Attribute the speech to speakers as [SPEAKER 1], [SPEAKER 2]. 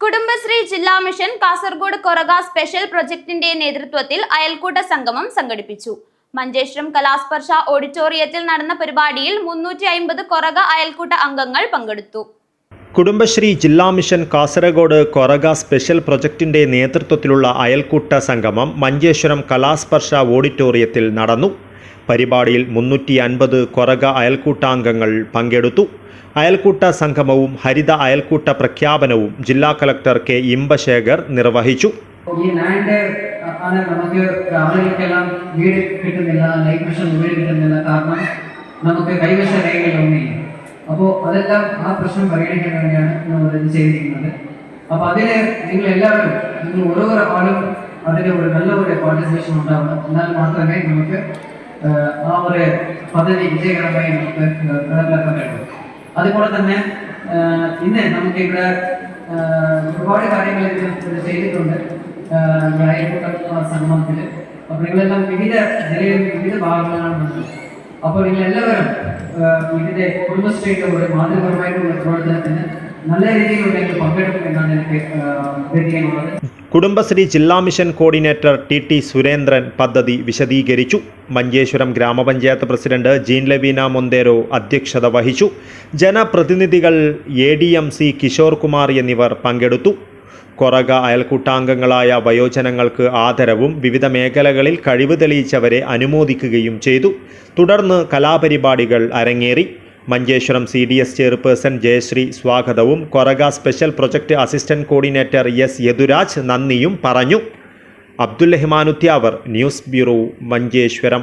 [SPEAKER 1] കുടുംബശ്രീ ജില്ലാ mission Kasaragod Koraga special പ്രൊജക്ടിന്റെ നേതൃത്വത്തിൽ അയൽക്കൂട്ട സംഗമം സംഘടിപ്പിച്ചു. മഞ്ചേശ്വരം കലാസ്പർശ ഓഡിറ്റോറിയത്തിൽ നടന്ന പരിപാടിയിൽ മുന്നൂറ്റി അയിമ്പത് കൊറഗ അയൽക്കൂട്ട അംഗങ്ങൾ പങ്കെടുത്തു.
[SPEAKER 2] കുടുംബശ്രീ ജില്ലാ മിഷൻ കാസർഗോഡ് കൊറഗ സ്പെഷ്യൽ പ്രൊജക്ടിന്റെ നേതൃത്വത്തിലുള്ള അയൽക്കൂട്ട സംഗമം മഞ്ചേശ്വരം കലാസ്പർശ ഓഡിറ്റോറിയത്തിൽ നടന്നു. പരിപാടിയിൽ മുന്നൂറ്റി അൻപത് കൊറക അയൽക്കൂട്ടാംഗങ്ങൾ പങ്കെടുത്തു. അയൽക്കൂട്ട സംഗമവും ഹരിത അയൽക്കൂട്ട പ്രഖ്യാപനവും ജില്ലാ കലക്ടർ കെ ഇമ്പശേഖർ നിർവഹിച്ചു.
[SPEAKER 3] ഈ ലാൻഡ് ആണ് നമുക്ക് വീട് കിട്ടുന്നില്ല വീട് കിട്ടുന്നില്ല കാരണം നമുക്ക് കൈവശ രേഖകളൊന്നുമില്ല അപ്പോൾ അതെല്ലാം ആ പ്രശ്നം പരിഗണിക്കാൻ നമ്മൾ ഇത് ചെയ്തിരിക്കുന്നത്. അപ്പോൾ നിങ്ങൾ എല്ലാവരും നിങ്ങൾ ആളും അതിന് ഒരു നല്ല ഒരു പാർട്ടിസിപ്പേഷൻ ഉണ്ടാവണം. എന്നാൽ മാത്രമേ നമുക്ക് ആ, ആ ഒരു പദ്ധതി വിജയകരമായി നമുക്ക് നടപ്പിലാക്കാൻ കഴിയൂ. അതുപോലെ തന്നെ ആ, ഇന്ന് നമുക്ക് ഇവിടെ ആ, ഒരുപാട് കാര്യങ്ങൾ ഇതിൽ ഇവിടെ ചെയ്തിട്ടുണ്ട്. ആ, ഈ അയൽക്കൂട്ട സംഗമത്തിൽ. അപ്പോൾ നിങ്ങളെല്ലാം വിവിധ ജില്ലയിൽ വിവിധ ഭാഗങ്ങളിലാണ് വന്നത് അപ്പോൾ നിങ്ങൾ എല്ലാവരും ആ, ഇതിന്റെ കുടുംബശ്രീയുടെ ഒരു മാതൃപരമായിട്ടുള്ള പ്രവർത്തനത്തിന് നല്ല രീതിയിലുള്ള നിങ്ങൾ പങ്കെടുക്കും എന്നാണ് എനിക്ക് ധരിക്കാനുള്ളത്
[SPEAKER 2] കുടുംബശ്രീ ജില്ലാ mission coordinator T T Surendran പദ്ധതി വിശദീകരിച്ചു. മഞ്ചേശ്വരം ഗ്രാമപഞ്ചായത്ത് പ്രസിഡന്റ് ജീൻ ലവീന മൊന്തേരോ അധ്യക്ഷത വഹിച്ചു. ജനപ്രതിനിധികൾ A D M C Kishore Kumar എന്നിവർ പങ്കെടുത്തു. കൊറക അയൽക്കൂട്ടാംഗങ്ങളായ വയോജനങ്ങൾക്ക് ആദരവും വിവിധ മേഖലകളിൽ കഴിവ് തെളിയിച്ചവരെ അനുമോദിക്കുകയും ചെയ്തു. തുടർന്ന് കലാപരിപാടികൾ അരങ്ങേറി. Manjeshwaram C D S chairperson Jayashree സ്വാഗതവും. Koraga special project assistant coordinator S Yaduraj നന്ദിയും പറഞ്ഞു. അബ്ദുൽ റഹ്മാനുത്യാവർ ന്യൂസ് ബ്യൂറോ മഞ്ചേശ്വരം.